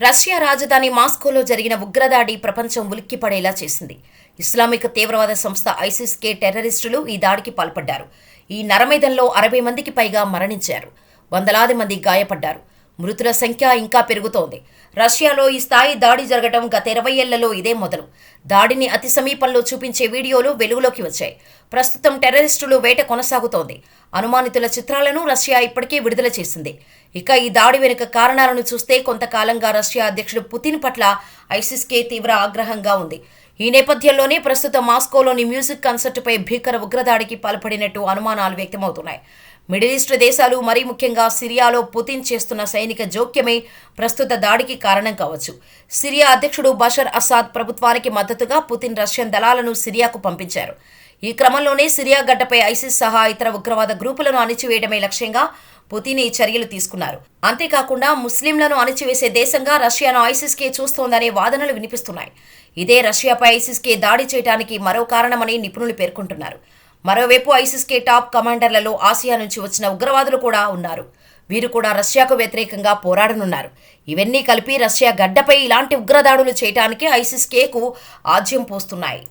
Russia రాజధాని మాస్కోలో జరిగిన ఉగ్రదాడి ప్రపంచం ఉలిక్కిపడేలా చేసింది. ఇస్లామిక్ తీవ్రవాద సంస్థ ఐసిస్కే టెర్రరిస్టులు ఈ దాడికి పాల్పడ్డారు. ఈ నరమేధంలో అరవై మందికి పైగా మరణించారు. వందలాది మంది గాయపడ్డారు. మృతుల సంఖ్య ఇంకా పెరుగుతోంది. రష్యాలో ఈ స్థాయి దాడి జరగడం గత ఇరవై ఏళ్ళలో ఇదే మొదలు. దాడిని అతి సమీపంలో చూపించే వీడియోలు వెలుగులోకి వచ్చాయి. ప్రస్తుతం టెర్రరిస్టులు వేట కొనసాగుతోంది. అనుమానితుల చిత్రాలను రష్యా ఇప్పటికే విడుదల చేసింది. ఇక ఈ దాడి వెనుక కారణాలను చూస్తే కొంతకాలంగా రష్యా అధ్యక్షుడు పుతిన్ పట్ల ఐసిస్కే తీవ్ర ఆగ్రహంగా ఉంది. ఈ నేపథ్యంలోనే ప్రస్తుతం మాస్కోలోని మ్యూజిక్ కన్సర్ట్పై భీకర ఉగ్రదాడికి పాల్పడినట్టు అనుమానాలు వ్యక్తమవుతున్నాయి. మిడిల్ ఈస్ట్ దేశాలు మరీ ముఖ్యంగా సిరియాలో పుతిన్ చేస్తున్న సైనిక జోక్యమే ప్రస్తుత దాడికి కారణం కావచ్చు. సిరియా అధ్యక్షుడు బషర్ అసాద్ ప్రభుత్వానికి మద్దతుగా పుతిన్ రష్యన్ దళాలను సిరియాకు పంపించారు. ఈ క్రమంలోనే సిరియా గడ్డపై ఐసిస్ సహా ఇతర ఉగ్రవాద గ్రూపులను అణిచివేయడమే లక్ష్యంగా పుతిన్ ఈ చర్యలు తీసుకున్నారు. అంతేకాకుండా ముస్లింలను అణిచివేసే దేశంగా రష్యాను ఐసిస్కే చూస్తోందనే వాదనలు వినిపిస్తున్నాయి. ఇదే రష్యాపై ఐసిస్కే దాడి చేయడానికి మరో కారణమని నిపుణులు పేర్కొంటున్నారు. మరోవైపు ఐసిస్కే టాప్ కమాండర్లలో ఆసియా నుంచి వచ్చిన ఉగ్రవాదులు కూడా ఉన్నారు. వీరు కూడా రష్యాకు వ్యతిరేకంగా పోరాడనున్నారు. ఇవన్నీ కలిపి రష్యా గడ్డపై ఇలాంటి ఉగ్రదాడులు చేయడానికి ఐసిస్కేకు ఆజ్యం పోస్తున్నాయి.